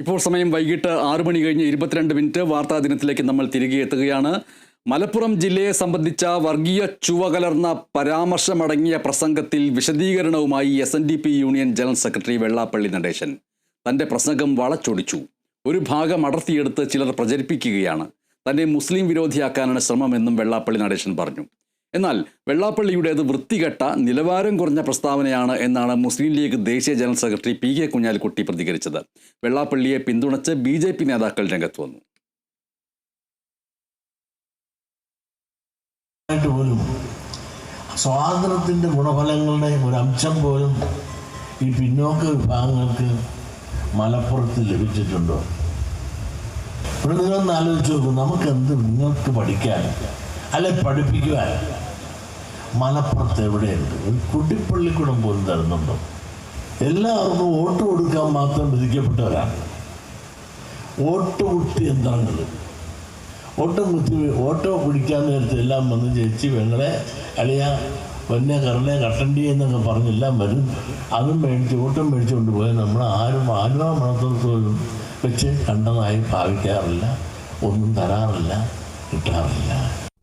ഇപ്പോൾ സമയം വൈകിട്ട് ആറു മണി കഴിഞ്ഞ് ഇരുപത്തിരണ്ട് മിനിറ്റ് വാർത്താ ദിനത്തിലേക്ക് നമ്മൾ തിരികെ എത്തുകയാണ്. മലപ്പുറം ജില്ലയെ സംബന്ധിച്ച വർഗീയ ചുവ കലർന്ന പരാമർശമടങ്ങിയ പ്രസംഗത്തിൽ വിശദീകരണവുമായി S N D P union general secretary Vellappally Natesan. തന്റെ പ്രസംഗം വളച്ചൊടിച്ചു. ഒരു ഭാഗം അടർത്തിയെടുത്ത് ചിലർ പ്രചരിപ്പിക്കുകയാണ്. തന്നെ മുസ്ലിം വിരോധിയാക്കാനാണ് ശ്രമമെന്നും വെള്ളാപ്പള്ളി നടേശൻ പറഞ്ഞു. എന്നാൽ വെള്ളാപ്പള്ളിയുടേത് വൃത്തികെട്ട നിലവാരം കുറഞ്ഞ പ്രസ്താവനയാണ് എന്നാണ് മുസ്ലിം ലീഗ് ദേശീയ general secretary P K Kunhalikutty പ്രതികരിച്ചത്. വെള്ളാപ്പള്ളിയെ പിന്തുണച്ച് ബി ജെ പി നേതാക്കൾ രംഗത്ത് വന്നു. പോലും സ്വാതന്ത്ര്യത്തിന്റെ ഗുണഫലങ്ങളുടെ ഒരു അംശം പോലും ഈ പിന്നോക്ക വിഭാഗങ്ങൾക്ക് മലപ്പുറത്ത് ലഭിച്ചിട്ടുണ്ടോ? ഇവിടെ നിങ്ങളൊന്ന് ആലോചിച്ച് നോക്കൂ നമുക്ക് എന്ത് നിങ്ങൾക്ക് പഠിക്കാൻ അല്ലെ പഠിപ്പിക്കുവാൻ? മലപ്പുറത്ത് എവിടെയുണ്ട്? ഒരു കുട്ടിപ്പള്ളിക്കൂടം പോലും തരുന്നുണ്ടോ? എല്ലാവർക്കും വോട്ട് കൊടുക്കാൻ മാത്രം വിധിക്കപ്പെട്ടവരാണ്. വോട്ട് കുട്ടി യന്ത്രങ്ങൾ ഓട്ടം കുത്തി ഓട്ടോ പിടിക്കാൻ നേരത്തെ എല്ലാം വന്ന് ചേച്ചി പെങ്ങളെ അളിയ വന്യ കറലെ കട്ടണ്ടി എന്നൊക്കെ പറഞ്ഞ് എല്ലാം വരും. അതും മേടിച്ച് ഓട്ടം മേടിച്ചുകൊണ്ട് പോയാൽ നമ്മൾ ആരും ആലുവ മണത്തോളം വെച്ച് കണ്ടതായി ഭാവിക്കാറില്ല. ഒന്നും തരാറില്ല കിട്ടാറില്ല.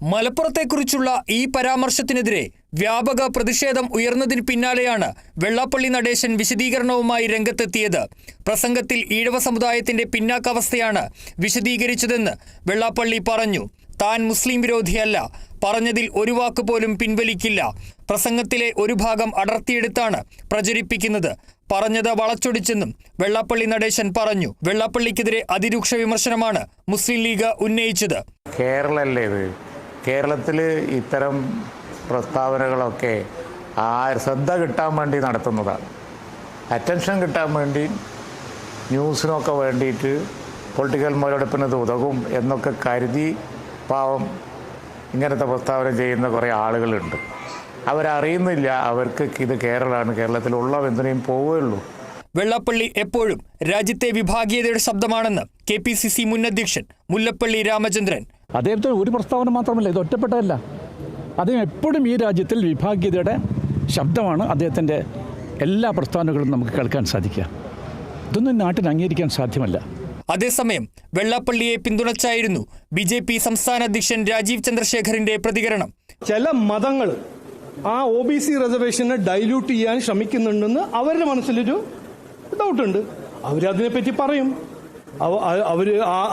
മലപ്പുറത്തെക്കുറിച്ചുള്ള ഈ പരാമർശത്തിനെതിരെ വ്യാപക പ്രതിഷേധം ഉയർന്നതിന് പിന്നാലെയാണ് വെള്ളാപ്പള്ളി നടേശൻ വിശദീകരണവുമായി രംഗത്തെത്തിയത്. പ്രസംഗത്തിൽ ഈഴവ സമുദായത്തിന്റെ പിന്നാക്കാവസ്ഥയാണ് വിശദീകരിച്ചതെന്ന് വെള്ളാപ്പള്ളി പറഞ്ഞു. താൻ മുസ്ലിം വിരോധിയല്ല. പറഞ്ഞതിൽ ഒരു വാക്ക് പോലും പിൻവലിക്കില്ല. പ്രസംഗത്തിലെ ഒരു ഭാഗം അടർത്തിയെടുത്താണ് പ്രചരിപ്പിക്കുന്നത്. പറഞ്ഞത് വളച്ചൊടിച്ചെന്നും വെള്ളാപ്പള്ളി നടേശൻ പറഞ്ഞു. വെള്ളാപ്പള്ളിക്കെതിരെ അതിരൂക്ഷ വിമർശനമാണ് മുസ്ലിം ലീഗ് ഉന്നയിച്ചത്. കേരളല്ലേ കേരളത്തിൽ ഇത്തരം പ്രസ്താവനകളൊക്കെ ആ ശ്രദ്ധ കിട്ടാൻ വേണ്ടി നടത്തുന്നതാണ്. അറ്റൻഷൻ കിട്ടാൻ വേണ്ടി ന്യൂസിനൊക്കെ വേണ്ടിയിട്ട് പൊളിറ്റിക്കൽ മുതലെടുപ്പിന് ഉതകും എന്നൊക്കെ കരുതി പാവം ഇങ്ങനത്തെ പ്രസ്താവന ചെയ്യുന്ന കുറേ ആളുകളുണ്ട്. അവരറിയുന്നില്ല അവർക്ക് ഇത് കേരളമാണ് കേരളത്തിലുള്ള എന്തിനേയും പോവുകയുള്ളൂ. വെള്ളപ്പള്ളി എപ്പോഴും രാജ്യത്തെ വിഭാഗീയതയുടെ ശബ്ദമാണെന്ന് കെ പി സി സി മുൻ അധ്യക്ഷൻ മുല്ലപ്പള്ളി രാമചന്ദ്രൻ അദ്ദേഹത്തിന് ഒരു പ്രസ്താവന മാത്രമല്ല ഇത് ഒറ്റപ്പെട്ടതല്ല. അദ്ദേഹം എപ്പോഴും ഈ രാജ്യത്തിൽ വിഭാഗീയതയുടെ ശബ്ദമാണ് അദ്ദേഹത്തിന്റെ എല്ലാ പ്രസ്താവനകളും നമുക്ക് കേൾക്കാൻ സാധിക്കുക. ഇതൊന്നും നാട്ടിന് അംഗീകരിക്കാൻ സാധ്യമല്ല. അതേസമയം വെള്ളാപ്പള്ളിയെ പിന്തുണച്ചായിരുന്നു ബി ജെ പി സംസ്ഥാന അധ്യക്ഷൻ രാജീവ് ചന്ദ്രശേഖറിന്റെ പ്രതികരണം. ചില മതങ്ങൾ ആ ഒ ബി സി റിസർവേഷനെ ഡൈല്യൂട്ട് ചെയ്യാൻ ശ്രമിക്കുന്നുണ്ടെന്ന് അവരുടെ മനസ്സിലൊരു ഡൗട്ടുണ്ട് അവരതിനെപ്പറ്റി പറയും. അവർ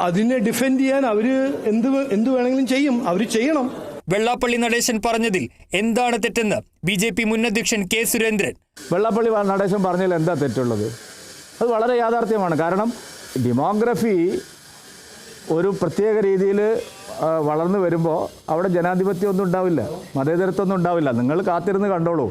അതിനെ ഡിഫെൻഡ് ചെയ്യാൻ അവർ എന്ത് എന്ത് വേണമെങ്കിലും ചെയ്യും. അവർ ചെയ്യണം. വെള്ളാപ്പള്ളി നടേശൻ പറഞ്ഞതിൽ എന്താണ് തെറ്റെന്ന് ബി ജെ പി മുൻ അധ്യക്ഷൻ കെ സുരേന്ദ്രൻ. വെള്ളാപ്പള്ളി നടേശൻ പറഞ്ഞതിൽ എന്താ തെറ്റുള്ളത്? അത് വളരെ യാഥാർത്ഥ്യമാണ്. കാരണം ഡെമോഗ്രഫി ഒരു പ്രത്യേക രീതിയിൽ വളർന്നു വരുമ്പോൾ അവിടെ ജനാധിപത്യം ഒന്നും ഉണ്ടാവില്ല. മതേതരത്വം ഒന്നും ഉണ്ടാവില്ല. നിങ്ങൾ കാത്തിരുന്ന് കണ്ടോളൂ.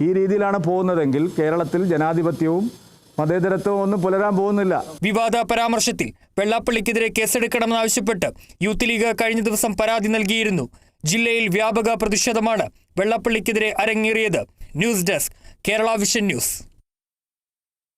ഈ രീതിയിലാണ് പോകുന്നതെങ്കിൽ കേരളത്തിൽ ജനാധിപത്യവും മതേതരത്വവും ഒന്നും പുലരാൻ പോകുന്നില്ല. വിവാദ പരാമർശത്തിൽ വെള്ളാപ്പള്ളിക്കെതിരെ കേസെടുക്കണമെന്നാവശ്യപ്പെട്ട് യൂത്ത് ലീഗ് കഴിഞ്ഞ ദിവസം പരാതി നൽകിയിരുന്നു. ജില്ലയിൽ വ്യാപക പ്രതിഷേധമാണ് വെള്ളാപ്പള്ളിക്കെതിരെ അരങ്ങേറിയത്. News desk Kerala vision news.